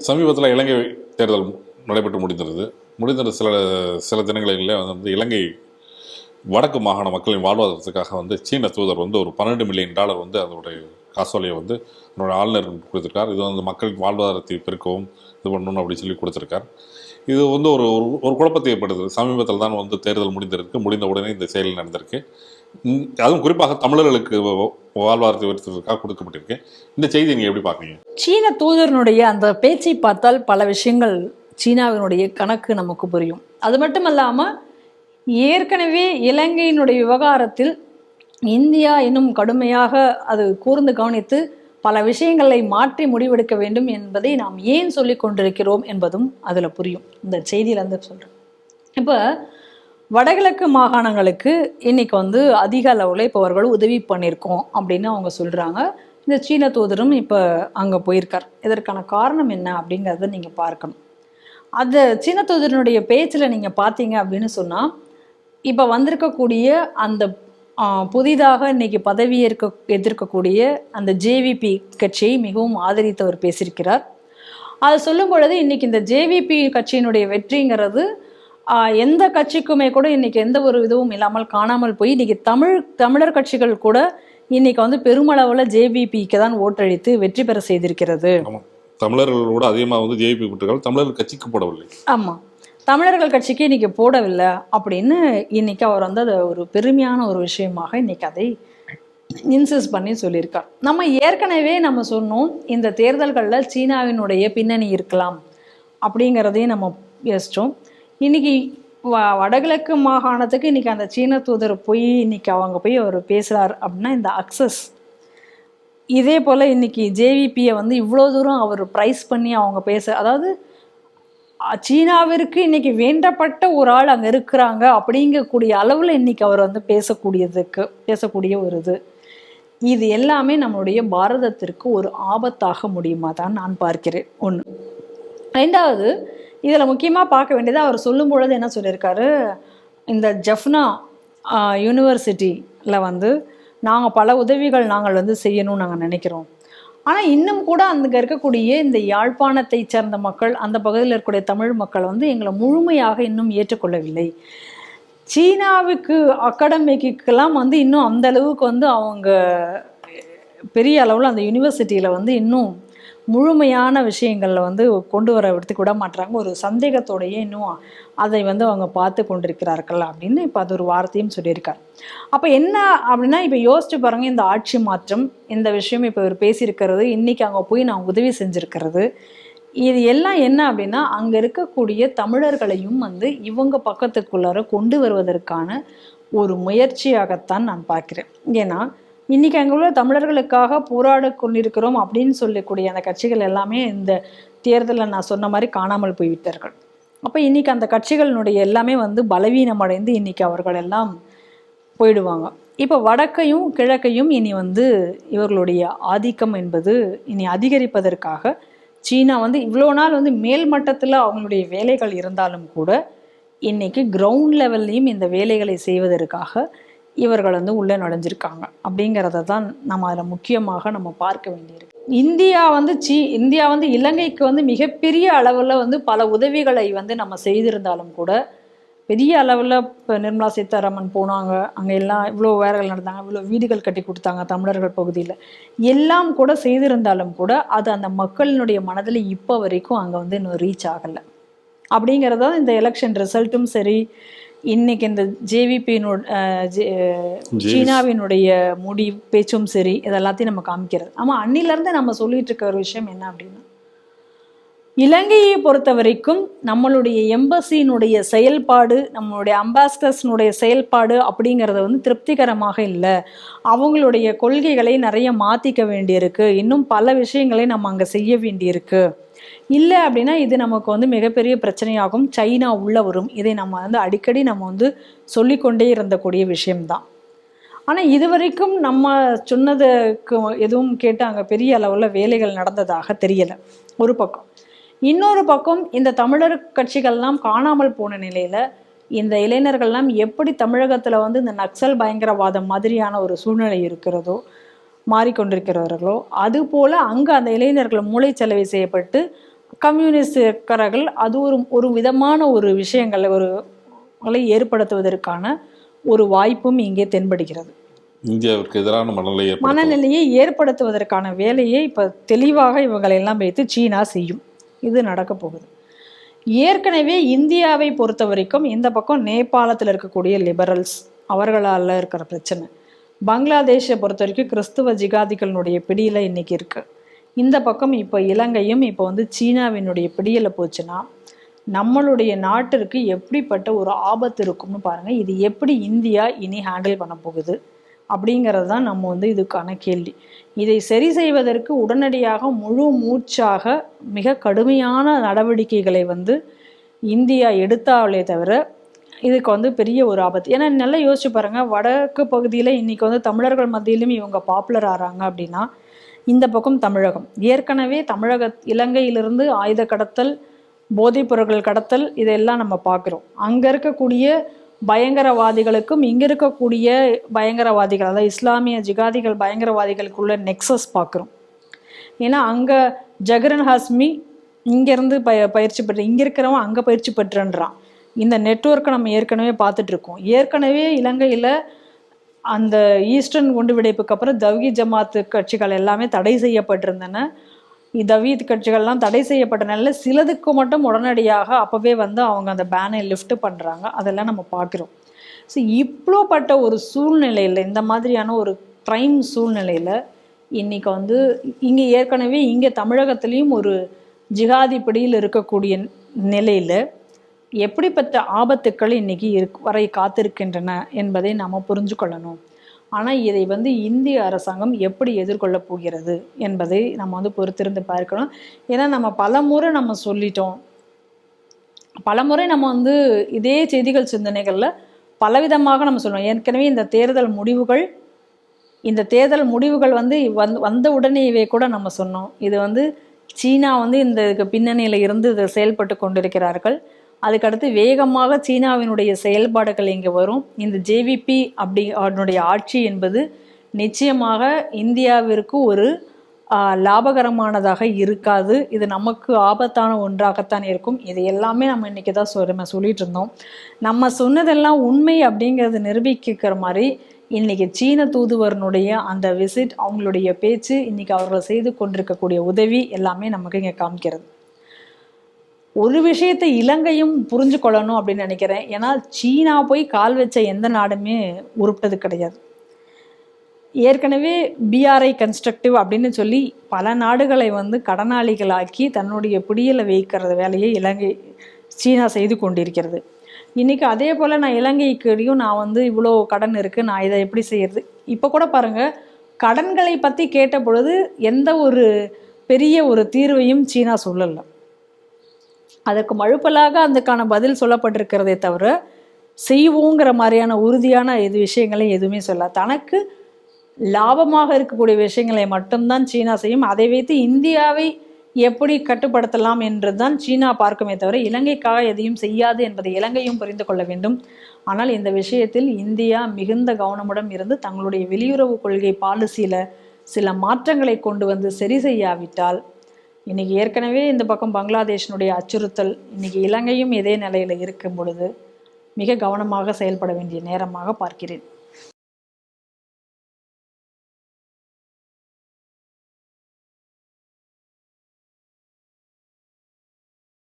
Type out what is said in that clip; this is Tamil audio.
சமீபத்தில் இலங்கை தேர்தல் நடைபெற்று முடிந்தது முடிந்த சில சில தினங்களில் வந்து இலங்கை வடக்கு மாகாண மக்களின் வாழ்வாதாரத்துக்காக வந்து சீன தூதர் வந்து ஒரு பன்னெண்டு மில்லியன் டாலர் வந்து அதனுடைய காசோலையை வந்து அதனுடைய ஆளுநருக்கு கொடுத்துருக்கார். இது வந்து மக்களின் வாழ்வாதாரத்தை பெருக்கவும் இது பண்ணணும் அப்படின்னு சொல்லி கொடுத்துருக்கார். இது வந்து ஒரு ஒரு- ஒரு குழப்பத்தை ஏற்படுது சமீபத்தில் தான் வந்து தேர்தல் முடிந்திருக்கு. முடிந்த உடனே இந்த செயல் நடந்திருக்கு. அதுவும் குறிப்பாக தமிழர்களுக்கு வ- வாழ்வாதாரத்தை உயர்த்துவதற்காக கொடுக்கப்பட்டிருக்கு. இந்த செய்தியை நீங்கள் எப்படி பார்க்குறீங்க? சீன தூதரனுடைய அந்த பேச்சை பார்த்தால் பல விஷயங்கள் சீனாவினுடைய கணக்கு நமக்கு புரியும். அது மட்டும் இல்லாமல் ஏற்கனவே இலங்கையினுடைய விவகாரத்தில் இந்தியா இன்னும் கடுமையாக அது கூர்ந்து கவனித்து பல விஷயங்களை மாற்றி முடிவெடுக்க வேண்டும் என்பதை நாம் ஏன் சொல்லிக் கொண்டிருக்கிறோம் என்பதும் அதில் புரியும். இந்த செய்தியிலேருந்து சொல்கிறேன் இப்போ வடகிழக்கு மாகாணங்களுக்கு இன்னைக்கு வந்து அதிக அளவில் இப்போ அவர்கள் உதவி பண்ணியிருக்கோம் அப்படின்னு அவங்க சொல்கிறாங்க இந்த சீன தூதரும் இப்போ அங்கே போயிருக்கார். இதற்கான காரணம் என்ன அப்படிங்கிறத நீங்கள் பார்க்கணும். அந்த சீன தூதரனுடைய பேச்சில் நீங்கள் பார்த்தீங்க அப்படின்னு சொன்னால் இப்போ வந்திருக்கக்கூடிய அந்த புதிதாக இன்னைக்கு பதவியேற்க எதிர்க்கக்கூடிய அந்த ஜேவிபி கட்சியை மிகவும் ஆதரித்தவர் பேசியிருக்கிறார். அது சொல்லும் பொழுது இன்னைக்கு இந்த ஜேவிபி கட்சியினுடைய வெற்றிங்கிறது எந்த கட்சிக்குமே கூட இன்னைக்கு எந்த ஒரு இதுவும் இல்லாமல் காணாமல் போய் இன்னைக்கு தமிழ் தமிழர் கட்சிகள் கூட இன்னைக்கு வந்து பெருமளவில் ஜேவிபிக்கு தான் ஓட்டளித்து வெற்றி பெற செய்திருக்கிறது. தமிழர்களோட அதிகமாக வந்து ஜேபி கூட்டுகள் தமிழர் கட்சிக்கு போடவில்லை. ஆமாம் தமிழர்கள் கட்சிக்கு இன்னைக்கு போடவில்லை அப்படின்னு இன்னைக்கு அவர் வந்து அதை ஒரு பெருமையான ஒரு விஷயமாக இன்னைக்கு அதை இன்சிஸ் பண்ணி சொல்லியிருக்கார். நம்ம ஏற்கனவே நம்ம சொன்னோம் இந்த தேர்தல்களில் சீனாவினுடைய பின்னணி இருக்கலாம் அப்படிங்கிறதையும் நம்ம யோசிச்சோம் இன்னைக்கு வ- வடகிழக்கு மாகாணத்துக்கு இன்னைக்கு அந்த சீன தூதர் போய் இன்னைக்கு அவங்க போய் அவர் பேசுகிறார் அப்படின்னா இந்த அக்சஸ் இதே போல் இன்னைக்கு ஜேவிபியை வந்து இவ்வளோ தூரம் அவர் ப்ரைஸ் பண்ணி அவங்க பேச அதாவது சீனாவிற்கு இன்னைக்கு வேண்டப்பட்ட ஒரு ஆள் அங்கே இருக்கிறாங்க அப்படிங்கக்கூடிய அளவில் இன்னைக்கு அவர் வந்து பேசக்கூடியதுக்கு பேசக்கூடிய ஒரு இது. இது எல்லாமே நம்மளுடைய பாரதத்திற்கு ஒரு ஆபத்தாக முடியுமா தான் நான் பார்க்கிறேன். ஒன்று ரெண்டாவது இதில் முக்கியமாக பார்க்க வேண்டியது அவர் சொல்லும் பொழுது என்ன சொல்லியிருக்காரு? இந்த ஜஃப்னா யூனிவர்சிட்டியில் வந்து நாங்கள் பல உதவிகள் நாங்கள் வந்து செய்யணும்னு நாங்கள் நினைக்கிறோம். ஆனால் இன்னும் கூட அங்கே இருக்கக்கூடிய இந்த யாழ்ப்பாணத்தை சேர்ந்த மக்கள் அந்த பகுதியில் இருக்கக்கூடிய தமிழ் மக்கள் வந்து எங்களை முழுமையாக இன்னும் ஏற்றுக்கொள்ளவில்லை. சீனாவுக்கு அகாடமிக்கெல்லாம் வந்து இன்னும் அந்த அளவுக்கு வந்து அவங்க பெரிய அளவில் அந்த யூனிவர்சிட்டியில் வந்து இன்னும் முழுமையான விஷயங்களில் வந்து கொண்டு வர எடுத்துக்க விட மாட்றாங்க. ஒரு சந்தேகத்தோடையே இன்னும் அதை வந்து அவங்க பார்த்து கொண்டிருக்கிறார்கள் அப்படின்னு இப்போ அது ஒரு வார்த்தையும் சொல்லியிருக்கார். அப்போ என்ன அப்படின்னா இப்போ யோசிச்சு பாருங்க இந்த ஆட்சி மாற்றம் இந்த விஷயம் இப்போ இவர் பேசியிருக்கிறது இன்னைக்கு அங்கே போய் நான் உதவி செஞ்சுருக்கிறது இது எல்லாம் என்ன அப்படின்னா அங்கே இருக்கக்கூடிய தமிழர்களையும் வந்து இவங்க பக்கத்துக்குள்ளார கொண்டு வருவதற்கான ஒரு முயற்சியாகத்தான் நான் பார்க்கிறேன். ஏன்னா இன்றைக்கி அங்கே உள்ள தமிழர்களுக்காக போராட கொண்டிருக்கிறோம் அப்படின்னு சொல்லக்கூடிய அந்த கட்சிகள் எல்லாமே இந்த தேர்தலில் நான் சொன்ன மாதிரி காணாமல் போய்விட்டார்கள். அப்போ இன்னைக்கு அந்த கட்சிகளினுடைய எல்லாமே வந்து பலவீனமடைந்து இன்னைக்கு அவர்கள் எல்லாம் போயிடுவாங்க. இப்போ வடக்கையும் கிழக்கையும் இனி வந்து இவர்களுடைய ஆதிக்கம் என்பது இனி அதிகரிப்பதற்காக சீனா வந்து இவ்வளோ நாள் வந்து மேல் மட்டத்தில் அவங்களுடைய வேலைகள் இருந்தாலும் கூட இன்னைக்கு கிரவுண்ட் லெவல்லையும் இந்த வேலைகளை செய்வதற்காக இவர்கள் வந்து உள்ளே நுழைஞ்சிருக்காங்க. அப்படிங்கிறத தான் நம்ம அதில் முக்கியமாக நம்ம பார்க்க வேண்டியிருக்கு. இந்தியா வந்து சீ இந்தியா வந்து இலங்கைக்கு வந்து மிகப்பெரிய அளவில் வந்து பல உதவிகளை வந்து நம்ம செய்திருந்தாலும் கூட பெரிய அளவில் இப்போ நிர்மலா சீதாராமன் போனாங்க. அங்கே எல்லாம் இவ்வளோ வேலைகள் நடந்தாங்க இவ்வளோ வீடுகள் கட்டி கொடுத்தாங்க தமிழர்கள் பகுதியில். எல்லாம் கூட செய்திருந்தாலும் கூட அது அந்த மக்களினுடைய மனதில் இப்போ வரைக்கும் அங்கே வந்து இன்னும் ரீச் ஆகலை. அப்படிங்கிறது தான் இந்த எலெக்ஷன் ரிசல்ட்டும் சரி இன்னைக்கு இந்த ஜேவிபியினோட சீனாவினுடைய முடி பேச்சும் சரி இதெல்லாத்தையும் நம்ம காமிக்கிறது. ஆமாம் அன்னிலேருந்து நம்ம சொல்லிட்டு இருக்க ஒரு விஷயம் என்ன அப்படின்னா இலங்கையை பொறுத்த வரைக்கும் நம்மளுடைய எம்பசியினுடைய செயல்பாடு நம்மளுடைய அம்பாசிடர்ஸ்னுடைய செயல்பாடு அப்படிங்கிறது வந்து திருப்திகரமாக இல்லை. அவங்களுடைய கொள்கைகளை நிறைய மாற்றிக்க வேண்டியிருக்கு. இன்னும் பல விஷயங்களை நம்ம அங்கே செய்ய வேண்டியிருக்கு. இல்லை அப்படின்னா இது நமக்கு வந்து மிகப்பெரிய பிரச்சனையாகும். சைனா உள்ள வரும். இதை நம்ம வந்து அடிக்கடி நம்ம வந்து சொல்லிக்கொண்டே இருந்தக்கூடிய விஷயம்தான். ஆனால் இதுவரைக்கும் நம்ம சொன்னதுக்கு எதுவும் கேட்டு அங்கே பெரிய அளவில் வேலைகள் நடந்ததாக தெரியலை. ஒரு பக்கம். இன்னொரு பக்கம் இந்த தமிழர் கட்சிகள்லாம் காணாமல் போன நிலையில் இந்த இளைஞர்கள்லாம் எப்படி தமிழகத்தில் வந்து இந்த நக்சல் பயங்கரவாதம் மாதிரியான ஒரு சூழ்நிலை இருக்கிறதோ மாறிக்கொண்டிருக்கிறவர்களோ அதுபோல் அங்கே அந்த இளைஞர்கள் மூளைச்சலவை செய்யப்பட்டு கம்யூனிஸ்டுக்காரர்கள் அது ஒரு ஒரு விதமான ஒரு விஷயங்களை ஒரு ஏற்படுத்துவதற்கான ஒரு வாய்ப்பும் இங்கே தென்படுகிறது. இந்தியாவிற்கு எதிரான மனநிலை ஏற்படுத்தும். மனநிலையை ஏற்படுத்துவதற்கான வேலையை இப்போ தெளிவாக இவங்களை எல்லாம் வைத்து சீனா செய்யும். இது நடக்க போகுது. ஏற்கனவே இந்தியாவை பொறுத்த வரைக்கும் இந்த பக்கம் நேபாளத்தில் இருக்கக்கூடிய லிபரல்ஸ் அவர்களால் இருக்கிற பிரச்சனை. பங்களாதேஷை பொறுத்த வரைக்கும் கிறிஸ்துவ ஜிகாதிகளினுடைய பிடியில் இன்றைக்கி இருக்குது இந்த பக்கம் இப்போ இலங்கையும் இப்போ வந்து சீனாவினுடைய பிடியில் போச்சுன்னா நம்மளுடைய நாட்டிற்கு எப்படிப்பட்ட ஒரு ஆபத்து இருக்கும்னு பாருங்கள் இது எப்படி இந்தியா இனி ஹேண்டில் பண்ண போகுது அப்படிங்கிறது தான் நம்ம வந்து இதுக்கான கேள்வி. இதை சரி செய்வதற்கு உடனடியாக முழு மூச்சாக மிக கடுமையான நடவடிக்கைகளை வந்து இந்தியா எடுத்தாலே தவிர இதுக்கு வந்து பெரிய ஒரு ஆபத்து. ஏன்னா நல்லா யோசிச்சு பாருங்க. வடக்கு பகுதியில் இன்னைக்கு வந்து தமிழர்கள் மத்தியிலும் இவங்க பாப்புலர் ஆகிறாங்க அப்படின்னா இந்த பக்கம் தமிழகம். ஏற்கனவே தமிழக இலங்கையிலிருந்து ஆயுத கடத்தல் போதைப் பொருட்கள் கடத்தல் இதெல்லாம் நம்ம பார்க்குறோம். அங்கே இருக்கக்கூடிய பயங்கரவாதிகளுக்கும் இங்கே இருக்கக்கூடிய பயங்கரவாதிகள் அதாவது இஸ்லாமிய ஜிகாதிகள் பயங்கரவாதிகளுக்குள்ள நெக்ஸஸ் பார்க்குறோம். ஏன்னா அங்கே ஜகரன் ஹாஸ்மி இங்கேருந்து ப பயிற்சி பெற்று இங்கே இருக்கிறவன் அங்கே பயிற்சி பெற்றுன்றான். இந்த நெட்வொர்க்கை நம்ம ஏற்கனவே பார்த்துட்ருக்கோம் ஏற்கனவே இலங்கையில் அந்த ஈஸ்டர்ன் குண்டு வெடிப்புக்கு அப்புறம் தவ்கி ஜமாத்து கட்சிகள் எல்லாமே தடை செய்யப்பட்டிருந்தன. தவீத் கட்சிகள்லாம் தடை செய்யப்பட்டனால சிலதுக்கு மட்டும் உடனடியாக அப்போவே வந்து அவங்க அந்த பேனை லிஃப்ட் பண்ணுறாங்க அதெல்லாம் நம்ம பார்க்குறோம். ஸோ இப்படிப்பட்ட ஒரு சூழ்நிலையில் இந்த மாதிரியான ஒரு க்ரைம் சூழ்நிலையில் இன்றைக்கி வந்து இங்கே ஏற்கனவே இங்கே தமிழகத்துலேயும் ஒரு ஜிகாதி பிடியில் இருக்கக்கூடிய நிலையில் எப்படிப்பட்ட ஆபத்துக்கள் இன்னைக்கு இருக் வரை காத்திருக்கின்றன என்பதை நாம் புரிஞ்சு கொள்ளணும். ஆனால் இதை வந்து இந்திய அரசாங்கம் எப்படி எதிர்கொள்ளப் போகிறது என்பதை நம்ம வந்து பொறுத்திருந்து பார்க்கணும். ஏன்னா நம்ம பல முறை நம்ம சொல்லிட்டோம். பல முறை நம்ம வந்து இதே செய்திகள் சிந்தனைகளில் பலவிதமாக நம்ம சொல்லுவோம் ஏற்கனவே இந்த தேர்தல் முடிவுகள் இந்த தேர்தல் முடிவுகள் வந்து வந் வந்த உடனேயே கூட நம்ம சொன்னோம். இது வந்து சீனா வந்து இந்த இதுக்கு பின்னணியில் இருந்து இதை செயல்பட்டு கொண்டிருக்கிறார்கள். அதுக்கடுத்து வேகமாக சீனாவினுடைய செயல்பாடுகள் இங்கே வரும். இந்த ஜேவிபி அப்படி அதனுடைய ஆட்சி என்பது நிச்சயமாக இந்தியாவிற்கு ஒரு லாபகரமானதாக இருக்காது. இது நமக்கு ஆபத்தான ஒன்றாகத்தான் இருக்கும். இது எல்லாமே நம்ம இன்றைக்கி தான் சொல் சொல்லிகிட்டு இருந்தோம். நம்ம சொன்னதெல்லாம் உண்மை அப்படிங்கிறது நிரூபிக்கிற மாதிரி இன்னைக்கு சீன தூதுவரனுடைய அந்த விசிட் அவங்களுடைய பேச்சு இன்றைக்கி அவர்கள் செய்து கொண்டிருக்கக்கூடிய உதவி எல்லாமே நமக்கு இங்கே காமிக்கிறது. ஒரு விஷயத்தை இலங்கையும் புரிஞ்சு கொள்ளணும் அப்படின்னு நினைக்கிறேன். ஏன்னா சீனா போய் கால் வச்ச எந்த நாடுமே உருப்பிட்டது கிடையாது. ஏற்கனவே பிஆர்ஐ கன்ஸ்ட்ரக்டிவ் அப்படின்னு சொல்லி பல நாடுகளை வந்து கடனாளிகளாக்கி தன்னுடைய பிடியில் வைக்கிறது வேலையை இலங்கை சீனா செய்து கொண்டிருக்கிறது. இன்னைக்கு அதே போல் நான் இலங்கைக்குடியும் நான் வந்து இவ்வளோ கடன் இருக்குது நான் இதை எப்படி செய்கிறது இப்போ கூட பாருங்கள் கடன்களை பற்றி கேட்ட பொழுது எந்த ஒரு பெரிய ஒரு தீர்வையும் சீனா சொல்லலை. அதற்கு மழுப்பலாக அதுக்கான பதில் சொல்லப்பட்டிருக்கிறதே தவிர செய்வோங்கிற மாதிரியான உறுதியான இது விஷயங்களை எதுவுமே சொல்ல தனக்கு லாபமாக இருக்கக்கூடிய விஷயங்களை மட்டும்தான் சீனா செய்யும். அதை வைத்து இந்தியாவை எப்படி கட்டுப்படுத்தலாம் என்று தான் சீனா பார்க்குமே தவிர இலங்கைக்காக எதையும் செய்யாது என்பதை இலங்கையும் புரிந்து கொள்ள வேண்டும். ஆனால் இந்த விஷயத்தில் இந்தியா மிகுந்த கவனமுடன் இருந்து தங்களுடைய வெளியுறவு கொள்கை பாலிசியில் சில மாற்றங்களை கொண்டு வந்து சரி செய்யாவிட்டால் இன்றைக்கி ஏற்கனவே இந்த பக்கம் பங்களாதேஷினுடைய அச்சுறுத்தல் இன்றைக்கி இலங்கையும் இதே நிலையில் இருக்கும் பொழுது மிக கவனமாக செயல்பட வேண்டிய நேரமாக பார்க்கிறேன்.